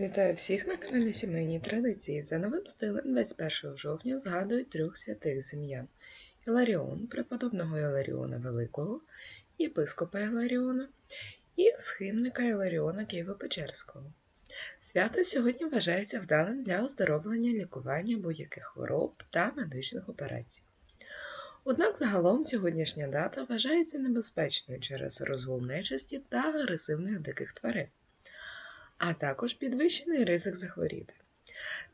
Вітаю всіх на каналі Сімейні Традиції. За новим стилем 21 жовтня згадують трьох святих з ім'ям Іларіон, преподобного Іларіона Великого, єпископа Іларіона і схимника Іларіона Києво-Печерського. Свято сьогодні вважається вдалим для оздоровлення, лікування будь-яких хвороб та медичних операцій. Однак загалом сьогоднішня дата вважається небезпечною через розгул нечисті та агресивних диких тварин а також підвищений ризик захворіти.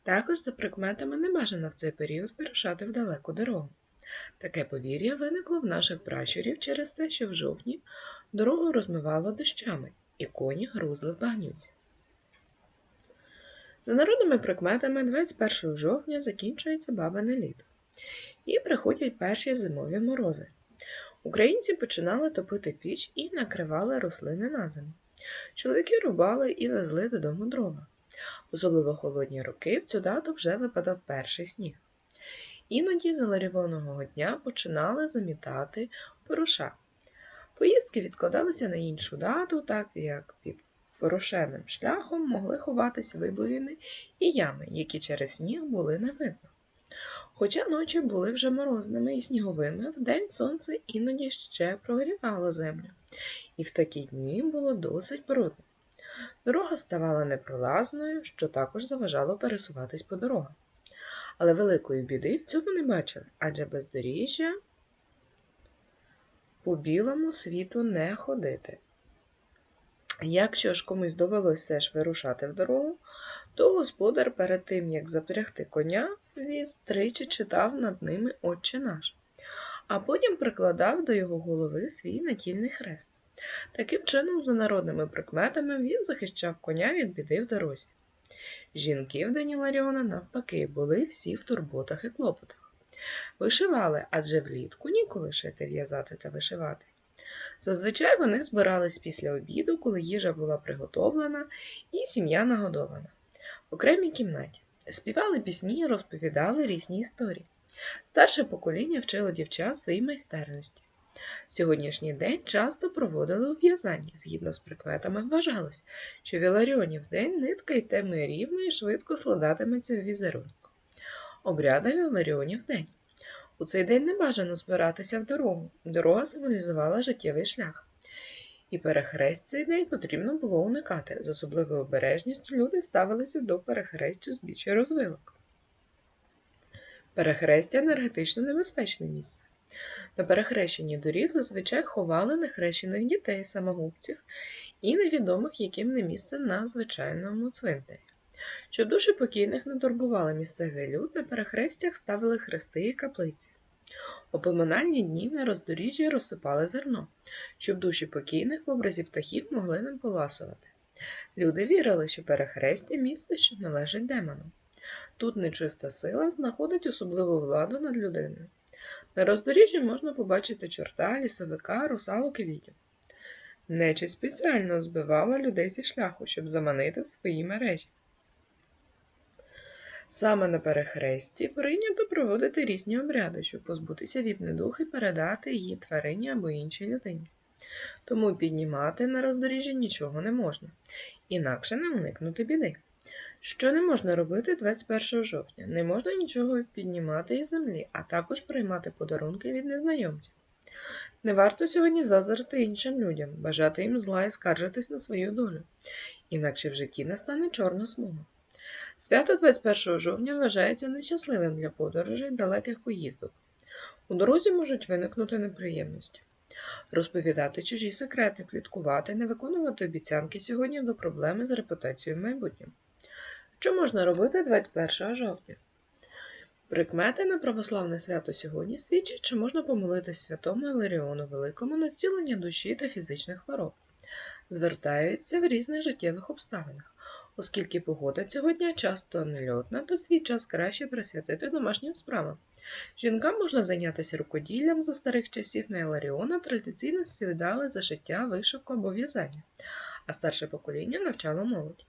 Також, за прикметами, не бажано в цей період вирушати в далеку дорогу. Таке повір'я виникло в наших пращурів через те, що в жовтні дорогу розмивало дощами, і коні грузли в багнюці. За народними прикметами, 21 жовтня закінчується бабине літо і приходять перші зимові морози. Українці починали топити піч і накривали рослини на зиму. Чоловіки рубали і везли додому дрова. Особливо холодні роки в цю дату вже випадав перший сніг. Іноді за ларівоного дня починали замітати поруша. Поїздки відкладалися на іншу дату, так як під порошеним шляхом могли ховатися вибоїни і ями, які через сніг були не видно. Хоча ночі були вже морозними і сніговими, вдень сонце іноді ще прогрівало землю, і в такі дні було досить брудно. Дорога ставала непролазною, що також заважало пересуватись по дорогам. Але великої біди в цьому не бачили, адже бездоріжжя по білому світу не ходити. Якщо ж комусь довелося ж вирушати в дорогу, то господар перед тим, як запрягти коня, віз тричі читав над ними Отче наш, а потім прикладав до його голови свій натільний хрест. Таким чином, за народними прикметами, він захищав коня від біди в дорозі. Жінки в Дені Ларіона, навпаки, були всі в турботах і клопотах. Вишивали, адже влітку ніколи шити, в'язати та вишивати. Зазвичай вони збирались після обіду, коли їжа була приготовлена і сім'я нагодована. В окремій кімнаті співали пісні розповідали різні історії. Старше покоління вчило дівчат своїй майстерності. Сьогоднішній день часто проводили у в'язанні. Згідно з прикметами, вважалось, що в Іларіонів день нитка йтиме рівно і швидко складатиметься в візерунок. Обряда Віларіонів день. У цей день не бажано збиратися в дорогу. Дорога символізувала життєвий шлях. І перехрест цей день потрібно було уникати. З особливою обережністю люди ставилися до перехрестю з бічі розвилок. Перехрестя енергетично небезпечне місце. На перехрещенні доріг зазвичай ховали нехрещених дітей, самогубців і невідомих, яким не місце на звичайному цвинтарі. Щоб душі покійних не турбували місцевий люд, на перехрестях ставили хрести і каплиці. У поминальні дні на роздоріжжі розсипали зерно, щоб душі покійних в образі птахів могли ним поласувати. Люди вірили, що перехрестя місце, що належить демону. Тут нечиста сила знаходить особливу владу над людиною. На роздоріжжі можна побачити чорта, лісовика, русалок і відьом. Нечість спеціально збивала людей зі шляху, щоб заманити в свої мережі. Саме на перехресті прийнято проводити різні обряди, щоб позбутися від недух і передати її тварині або іншій людині. Тому піднімати на роздоріжжя нічого не можна, інакше не уникнути біди. Що не можна робити 21 жовтня? Не можна нічого піднімати із землі, а також приймати подарунки від незнайомців. Не варто сьогодні зазирти іншим людям, бажати їм зла і скаржитись на свою долю, інакше в житті настане чорна смуга. Свято 21 жовтня вважається нещасливим для подорожей далеких поїздок. У дорозі можуть виникнути неприємності. Розповідати чужі секрети, пліткувати, не виконувати обіцянки сьогодні до проблеми з репутацією в майбутньому. Що можна робити 21 жовтня? Прикмети на православне свято сьогодні свідчать, що можна помолитись святому Іларіону Великому на зцілення душі та фізичних хвороб. Звертаються в різних життєвих обставинах. Оскільки погода цього дня часто нельотна, то свій час краще присвятити домашнім справам. Жінкам можна зайнятися рукоділлям за старих часів на Іларіона традиційно сідали за життя вишивку або в'язання, а старше покоління навчало молодь.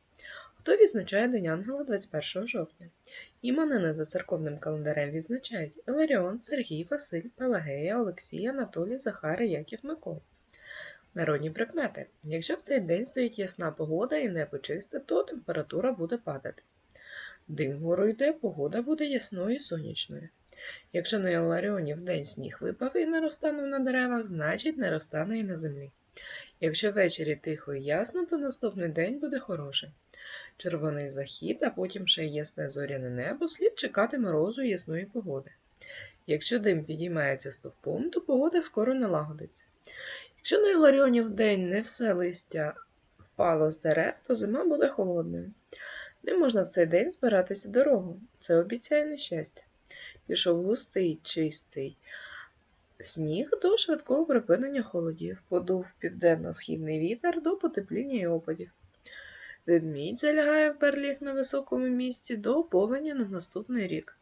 Хто відзначає День Ангела 21 жовтня? Іменини за церковним календарем відзначають Іларіон, Сергій, Василь, Пелагея, Олексій, Анатолій, Захар, Яків, Микола. Народні прикмети. Якщо в цей день стоїть ясна погода і небо чисте, то температура буде падати. Дим вгору йде, погода буде ясною і сонячною. Якщо на Іларіоні в день сніг випав і не розтанув на деревах, значить не розтане і на землі. Якщо ввечері тихо і ясно, то наступний день буде хороший. Червоний захід, а потім ще ясне зоряне небо, слід чекати морозу і ясної погоди. Якщо дим підіймається стовпом, то погода скоро налагодиться. Якщо на Іларіоні в день не все листя впало з дерев, то зима буде холодною. Не можна в цей день збиратися дорогу. Це обіцяє нещастя. Пішов густий, чистий сніг до швидкого припинення холодів, подув південно-східний вітер до потепління і опадів. Ведмідь залягає в берліг на високому місці до повені на наступний рік.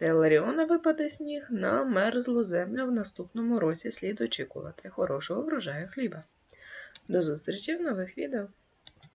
Для Ларіона випаде сніг на мерзлу землю в наступному році слід очікувати хорошого врожаю хліба. До зустрічі в нових відео!